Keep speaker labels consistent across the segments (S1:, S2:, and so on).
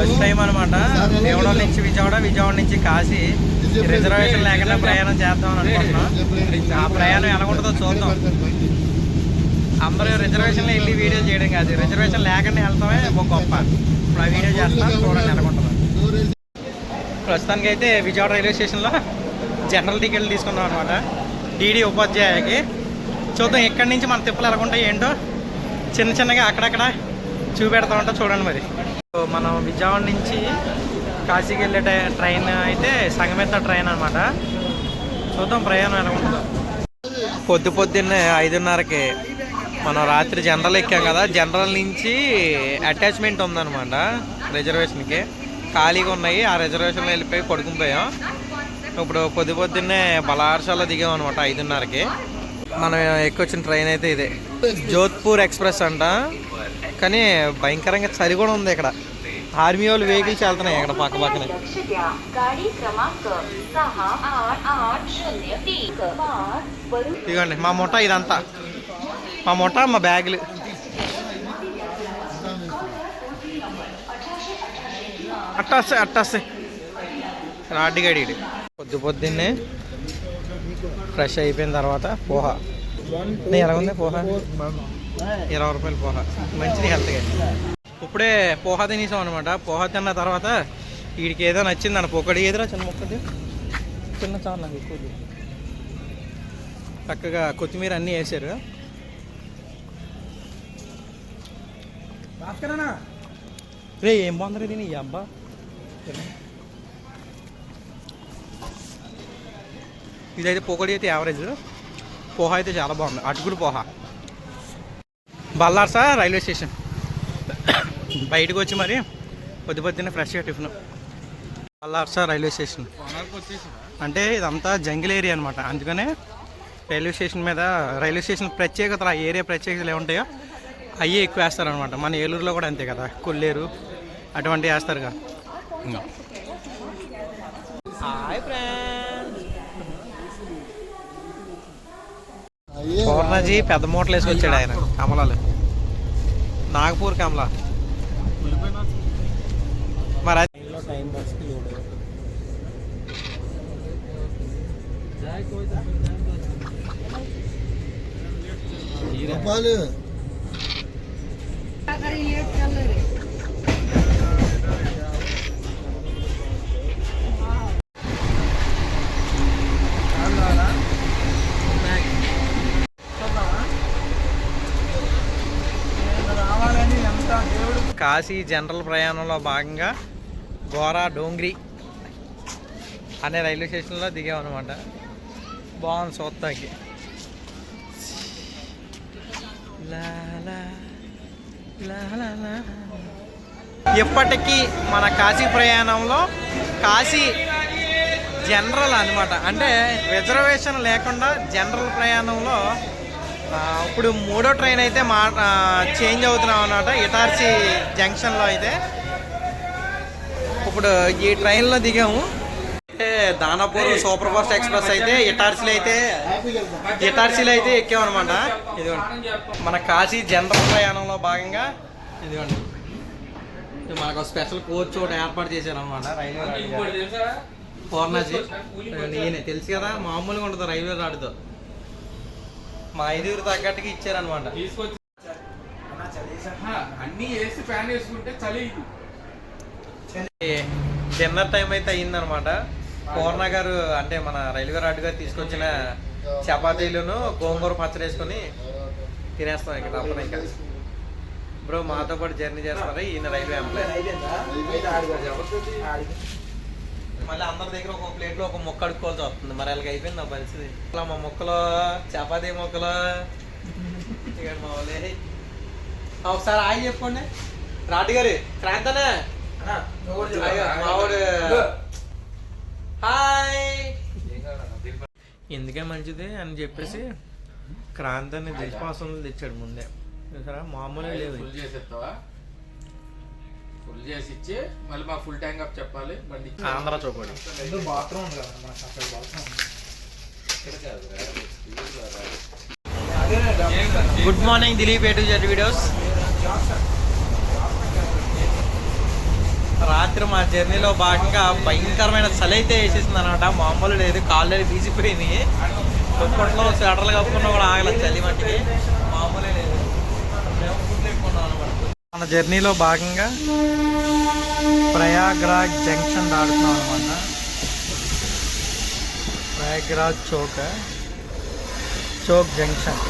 S1: First time అనమాట. దేవడం నుంచి విజయవాడ విజయవాడ నుంచి కాశీ. రిజర్వేషన్ లేకుండా ప్రయాణం చేద్దాం అని అనుకుంటున్నాం. ఆ ప్రయాణం ఎలా ఉంటుందో చూద్దాం. అందరూ రిజర్వేషన్లో వెళ్ళి వీడియో చేయడం కాదు. రిజర్వేషన్ లేకుండా వెళ్తామే ఒక గొప్ప. ఇప్పుడు ఆ వీడియో చేస్తాం. చూడండి ఎలా ఉంటుందో. ప్రస్తుతానికి అయితే విజయవాడ రైల్వే స్టేషన్లో జనరల్ టికెట్లు తీసుకున్నాం అనమాట. డీడీ ఉపాధ్యాయకి. చూద్దాం ఎక్కడి నుంచి మన తిప్పలు ఎలా ఉంటాయి ఏంటో. చిన్న చిన్నగా అక్కడక్కడ చూపెడతా ఉంటా చూడండి మరి. మనం విజయవాడ నుంచి కాశీకి వెళ్ళే ట్రైన్ అయితే సంగమెత్త ట్రైన్ అనమాట చూద్దాం ప్రయాణం ఎలా ఉంటుందో. పొద్దు పొద్దున్నే ఐదున్నరకి మనం రాత్రి జనరల్ ఎక్కాం కదా జనరల్ నుంచి అటాచ్మెంట్ ఉందన్నమాట రిజర్వేషన్కి. ఖాళీగా ఉన్నాయి ఆ రిజర్వేషన్లో వెళ్ళిపోయి కొడుకుని పోయాం ఇప్పుడు పొద్దు పొద్దున్నే బలార్షాలో దిగాం అనమాట ఐదున్నరకి. మనం ఎక్కొచ్చిన ట్రైన్ అయితే ఇదే. జోధ్పూర్ ఎక్స్ప్రెస్ అంట. కానీ భయంకరంగా చలి కూడా ఉంది ఇక్కడ. ఆర్మీ వాళ్ళు వెహికల్స్ వెళ్తున్నాయి ఇక్కడ పక్క పక్కనే. ఇదిగోండి మా ముఠ ఇదంతా. మా ముఠ మా బ్యాగులు. అట్టాస్తే రాడ్డి గడి పొద్దు పొద్దున్నే ఫ్రెష్ అయిపోయిన తర్వాత పోహ. ఎలా ఉంది పోహ? ఇరవై రూపాయలు పోహ. మంచిది హెల్త్గా ఇప్పుడే పోహ తినేసాం అనమాట పోహ తిన్న తర్వాత వీడికి ఏదో నచ్చింది అన్న పొక్కడి ఏదిరా చిన్న మొక్కది? చిన్న చాలు నాకు ఎక్కువ. చక్కగా కొత్తిమీర అన్నీ వేసారు. రే ఏం బాగుంది దీని? ఈ అబ్బా. ఇదైతే పొగడి అయితే యావరేజ్ పోహా అయితే చాలా బాగుంది. అటుకుడు పోహా. Balharshah railway station? బయటకు వచ్చి మరి పొద్దు పొద్దున్నే ఫ్రెష్గా టిఫిన్. బల్లార్సా railway station. అంటే ఇదంతా జంగిల్ ఏరియా అనమాట అందుకనే రైల్వే స్టేషన్ మీద రైల్వే స్టేషన్ ప్రత్యేకతలు ఆ ఏరియా ప్రత్యేకతలు ఏముంటాయో అవి ఎక్కువ వేస్తారనమాట మన ఏలూరులో కూడా అంతే కదా. కొల్లేరు అటువంటివి వేస్తారుగా. ఇంకా. హాయ్ ఫ్రెండ్స్ పూర్ణజీ పెద్ద మూటలు వేసుకొచ్చాడు ఆయన కమలాలు. నాగపూర్ కమల. మరి అది- కాశీ జనరల్ ప్రయాణంలో భాగంగా గోరా డోంగ్రీ అనే రైల్వే స్టేషన్లో దిగామన్నమాట. బాగుంది చూస్తాకి ఇప్పటికీ మన కాశీ ప్రయాణంలో కాశీ జనరల్ అనమాట అంటే రిజర్వేషన్ లేకుండా జనరల్ ప్రయాణంలో ఇప్పుడు మూడో ట్రైన్ అయితే మా చేంజ్ అవుతున్నాం అన్నమాట. ఇటార్సీ జంక్షన్లో అయితే. ఇప్పుడు ఈ ట్రైన్లో దిగాము. అంటే దానాపూర్ సూపర్ ఫాస్ట్ ఎక్స్ప్రెస్ అయితే ఇటార్సీలో అయితే ఇటార్సీలో అయితే ఎక్కామన్నమాట ఇదిగోండి. మన కాశీ జనరల్ ప్రయాణంలో భాగంగా ఇదిగోండి. మనకు స్పెషల్ కోచ్ ఒకటి ఏర్పాటు చేశారనమాట రైల్వే రాడ్ పూర్ణాజీ. తెలుసు కదా? మామూలుగా ఉంటుంది రైల్వే రాడుతో మా ఐదుగురు తగ్గట్టుగా ఇచ్చారనమాట
S2: అన్ని వేసి ఫ్యాన్ వేసుకుంటే చలి
S1: డిన్నర్ టైం అయితే అయిందనమాట పూర్ణ గారు అంటే మన రైల్వే రాడ్ గారు తీసుకొచ్చిన చపాతీలను గోంగూర పచ్చడి వేసుకొని తినేస్తాం ఇక తప్పదు ఇంకా. బ్రో మాతో పాటు జర్నీ చేస్తారు? ఈయన రైల్వే ఎంప్లాయ్. మళ్ళీ అందరి దగ్గర ఒక ప్లేట్లో ఒక మొక్క అడుక్కోవాల్సి వస్తుంది. మరి అలాగ అయిపోయింది నా పరిస్థితి. అలా మా మొక్కలు చపాతీ మొక్కలు ఇక మా వాళ్ళే. ఆ, ఒకసారి ఆగి చెప్పండి రాటు గారు క్రాంతనే? మావాడు. హాయ్. ఎందుకే మంచిది అని చెప్పేసి క్రాంతి అని దేశపాసం తెచ్చాడు ముందే. చూసారా? మామూలుగా లేవు
S2: ఫుల్ చేసి ఇచ్చి మళ్ళీ మా ఫుల్ ట్యాంక్ అప్ చెప్పాలి. బండి
S1: ఆంధ్ర చూపండి
S3: బాత్రూమ్ ఉంది కదా మనకు అక్కడ bathroom
S1: good morning Dilip A to Z videos రాత్రి మా జర్నీలో భాగంగా భయంకరమైన చలి అయితే వేసేసింది అనమాట మామూలు లేదు కాళ్ళు బీసిపోయినాయి. దుప్పట్లో స్వెటర్లు కప్పుకున్నా కూడా ఆగలేదు చలి మట్టికి మామూలే లేదు మేము ఫుడ్ ఎక్కున్నాం అనమాట మన జర్నీలో భాగంగా ప్రయాగ్రాజ్ జంక్షన్ దాడుతున్నాం అనమాట ప్రయాగ్రాజ్ చౌక్ చౌక్ జంక్షన్.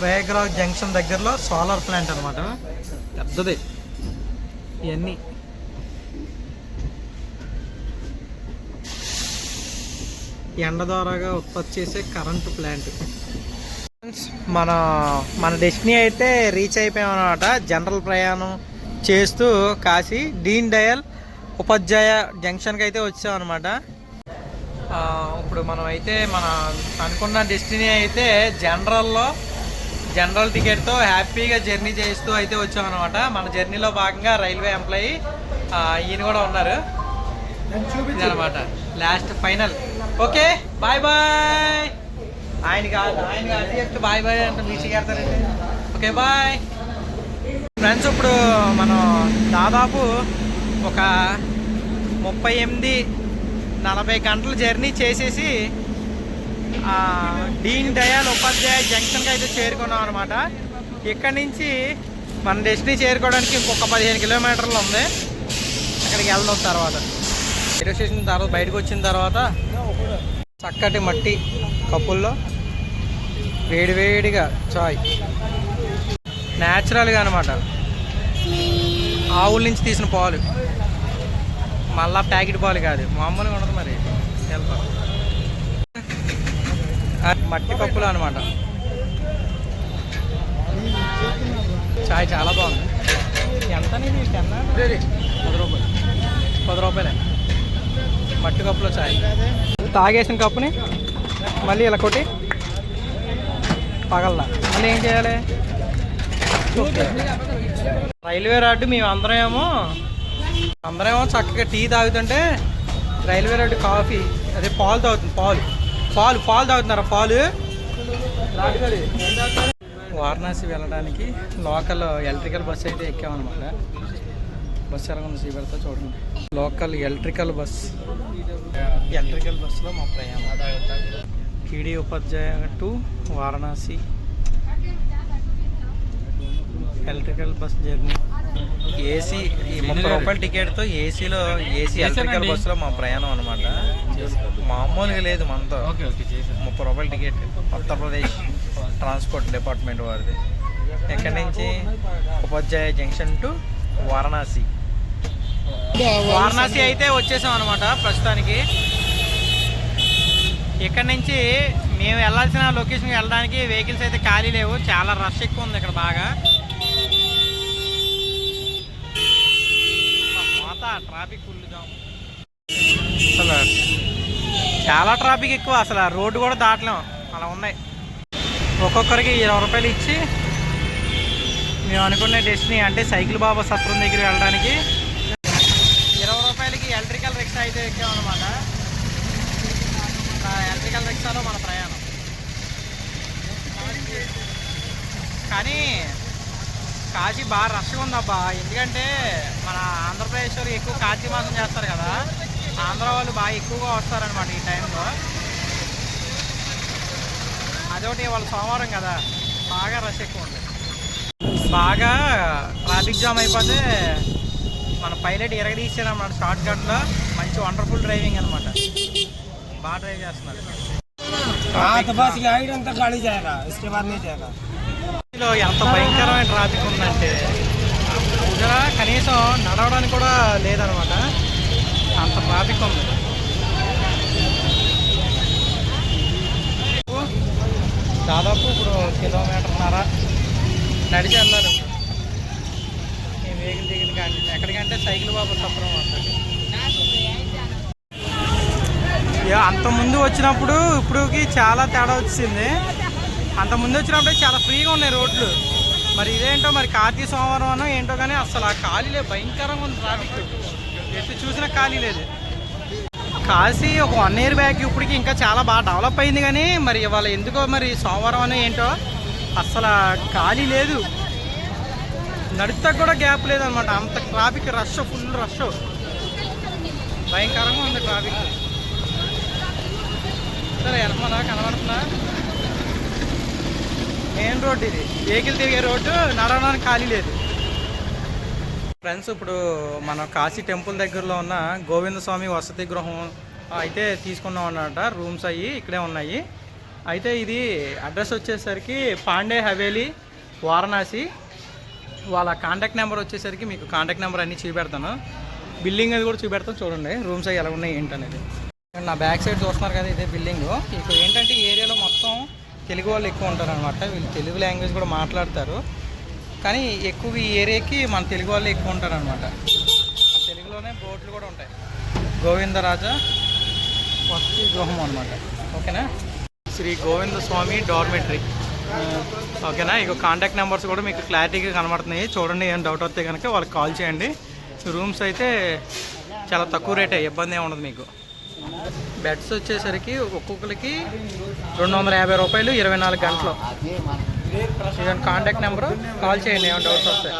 S1: ప్రయాగ్రాజ్ జంక్షన్ దగ్గరలో సోలార్ ప్లాంట్ అనమాట పెద్దది. ఇవన్నీ. ఎండ ద్వారాగా ఉత్పత్తి చేసే కరెంటు ప్లాంట్. మన మన డెస్టినీ అయితే రీచ్ అయిపోయామన్నమాట. జనరల్ ప్రయాణం చేస్తూ కాశీ డీన్ డయల్ ఉపాధ్యాయ జంక్షన్కి అయితే వచ్చామన్నమాట. ఇప్పుడు మనం అయితే మన అనుకున్న డెస్టినీ అయితే జనరల్లో జనరల్ టికెట్తో హ్యాపీగా జర్నీ చేస్తూ అయితే వచ్చామన్నమాట. మన జర్నీలో భాగంగా రైల్వే ఎంప్లాయీ ఈయన కూడా ఉన్నారు. అనమాట last final okay bye bye ఆయన కాదు ఆయన కాదు. చెప్తే బాయ్ బాయ్ అంటే మీటింగ్ వెళ్తారండి ఓకే బాయ్ ఫ్రెండ్స్ ఇప్పుడు మనం దాదాపు ఒక ముప్పై ఎనిమిది నలభై గంటల జర్నీ చేసేసి డీన్ దయాల్ ఉపాధ్యాయ జంక్షన్కి అయితే చేరుకున్నాం అనమాట ఇక్కడి నుంచి మన డెస్టినీ చేరుకోవడానికి ఇంకొక పదిహేను కిలోమీటర్లు ఉంది. అక్కడికి వెళ్దాం తర్వాత. రైల్వే స్టేషన్ తర్వాత బయటకు వచ్చిన తర్వాత చక్కటి మట్టి కప్పుల్లో వేడివేడిగా చాయ్. న్యాచురల్గా అనమాట ఆవుల నుంచి తీసిన పాలు. మళ్ళా ప్యాకెట్ పాలు కాదు. మామూలుగా ఉండదు మరి. వెళ్తాం మట్టి కప్పులు అనమాట చాయ్ చాలా బాగుంది. ఎంత పది రూపాయలు. పది రూపాయలే. మట్టి కప్పులో చాయ్. తాగేసిన కప్పుని మళ్ళీ ఇలా కొట్టి పగల్లా. మళ్ళీ ఏం చేయాలి? రైల్వే రోడ్డు మేము అందరం ఏమో అందరం ఏమో చక్కగా టీ తాగుతుంటే రైల్వే రోడ్డు కాఫీ అదే పాలు తాగుతుంది పాలు. పాలు పాలు తాగుతున్నారా పాలు? వారణాసి వెళ్ళడానికి లోకల్ ఎలక్ట్రికల్ బస్ అయితే ఎక్కామన్నమాట. బస్సు ఎలాగొంది సీబెడతా చూడండి. Local electrical bus. ఎలక్ట్రికల్ బస్సులో మా ప్రయాణం. TD Upadhyaya to Varanasi. Electrical bus journey. AC ఈ ముప్పై రూపాయల టికెట్తో ఏసీలో ఏసీ ఎలక్ట్రికల్ బస్సులో మా ప్రయాణం అనమాట మామూలుగా లేదు మనతో.
S2: ఓకే ఓకే చేసాను
S1: ముప్పై రూపాయల టికెట్. ఉత్తరప్రదేశ్ ట్రాన్స్పోర్ట్ డిపార్ట్మెంట్ వారిది. ఎక్కడి నుంచి? ఉపాధ్యాయ జంక్షన్ టు వారణాసి. వారణాసి. అయితే వచ్చేసాం అనమాట ప్రస్తుతానికి. ఇక్కడ నుంచి మేము వెళ్ళాల్సిన లొకేషన్కి వెళ్ళడానికి వెహికల్స్ అయితే ఖాళీ లేవు. చాలా రష్ ఎక్కువ ఉంది ఇక్కడ బాగా. మాత ట్రాఫిక్ ఫుల్ జామ్. అసలు చాలా ట్రాఫిక్ ఎక్కువ. అసలు రోడ్డు కూడా దాటలేం. అలా ఉన్నాయి. ఒక్కొక్కరికి ఇరవై రూపాయలు ఇచ్చి మేము అనుకునే డెస్టినీ అంటే సైకిల్ బాబా సత్రం దగ్గరికి వెళ్ళడానికి ఇరవై రూపాయలకి ఎలక్ట్రికల్ రిక్షా అయితే ఎక్కామన్నమాట. ఎలక్ట్రికల్ రిక్షాలో మన ప్రయాణం. కానీ కాశీ బాగా రష్గా ఉందబ్బా. ఎందుకంటే మన ఆంధ్రప్రదేశ్ వాళ్ళు ఎక్కువ కార్తీక మాసం చేస్తారు కదా. ఆంధ్ర వాళ్ళు బాగా ఎక్కువగా వస్తారనమాట ఈ టైంలో. అదొకటి వాళ్ళ సోమవారం కదా. బాగా రష్ ఎక్కువ ఉంటుంది బాగా ట్రాఫిక్ జామ్ అయిపోతే మన పైలట్ ఎరగదీసాడు అన్నమాట షార్ట్ కట్లో మంచి వండర్ఫుల్ డ్రైవింగ్ అనమాట బాగా డ్రైవ్ చేస్తున్నారు
S4: हाँ तो बस गाइड तक गाड़ी जाएगा इसके बाद नहीं जाएगा
S1: లో ఎంత భయంకరమైన ట్రాఫిక్ ఉందంటే ఇక్కడ కనీసం నడవడానికి కూడా లేదనమాట అంత ట్రాఫిక్ ఉంది దాదాపు ఇప్పుడు కిలోమీటర్న్నర నడిచి వెళ్ళాలి ఈ వెహికల్ దిగిన కానీ ఎక్కడికంటే సైకిల్ బాబు సఫరం వస్తుంది ఇక అంత ముందు వచ్చినప్పుడు ఇప్పుడుకి చాలా తేడా వచ్చింది. అంత ముందు వచ్చినప్పుడే చాలా ఫ్రీగా ఉన్నాయి రోడ్లు. మరి ఇదేంటో మరి కార్తీక సోమవారం అనో ఏంటో కానీ అసలు ఆ ఖాళీ లేదు భయంకరంగా ఉంది ట్రాఫిక్ ఎటు చూసినా ఖాళీ లేదు. కాశీ ఒక వన్ ఇయర్ బ్యాక్ ఇప్పటికి ఇంకా చాలా బాగా డెవలప్ అయింది కానీ మరి ఇవాళ ఎందుకో మరి సోమవారం అనో ఏంటో అసలు ఖాళీ లేదు. నడితే కూడా గ్యాప్ లేదనమాట అంత ట్రాఫిక్ రష్ ఫుల్ రష్ భయంకరంగా ఉంది ట్రాఫిక్ సరే వెనకమలా కనబడుతుందా మెయిన్ రోడ్ ఇది. వెహికల్ తిరిగే రోడ్డు నడవడానికి ఖాళీ లేదు. ఫ్రెండ్స్ ఇప్పుడు మనం కాశీ టెంపుల్ దగ్గరలో ఉన్న గోవింద స్వామి వసతి గృహం అయితే తీసుకున్నాం అన్నమాట. రూమ్స్ అవి ఇక్కడే ఉన్నాయి. అయితే ఇది అడ్రస్ వచ్చేసరికి పాండే హవేలీ వారణాసి. వాళ్ళ కాంటాక్ట్ నెంబర్ వచ్చేసరికి మీకు కాంటాక్ట్ నెంబర్ అన్నీ చూపెడతాను. బిల్డింగ్ అది కూడా చూపెడతాను. చూడండి రూమ్స్ అవి ఎలా ఉన్నాయి ఏంటనేది. నా బ్యాక్ సైడ్ చూస్తున్నారు కదా ఇదే బిల్డింగ్ ఇప్పుడు ఏంటంటే ఈ ఏరియాలో మొత్తం తెలుగు వాళ్ళు ఎక్కువ ఉంటారు అనమాట వీళ్ళు తెలుగు లాంగ్వేజ్ కూడా మాట్లాడతారు. కానీ ఎక్కువ ఈ ఏరియాకి మన తెలుగు వాళ్ళు ఎక్కువ ఉంటారు అనమాట తెలుగులోనే బోర్డులు కూడా ఉంటాయి. గోవిందరాజా వసతి గృహం అనమాట ఓకేనా? శ్రీ గోవింద స్వామి డార్మెటరీ ఓకేనా? ఇక కాంటాక్ట్ నెంబర్స్ కూడా మీకు క్లారిటీగా కనబడుతున్నాయి. చూడండి ఏం డౌట్ వస్తే కనుక వాళ్ళకి కాల్ చేయండి. రూమ్స్ అయితే చాలా తక్కువ రేటే ఇబ్బంది ఏమి ఉండదు మీకు. బెడ్స్ వచ్చేసరికి ఒక్కొక్కరికి రెండు వందల యాభై రూపాయలు ఇరవై నాలుగు గంటలు. కాంటాక్ట్ నెంబరు కాల్ చేయండి ఏమైనా డౌట్స్ వస్తాయి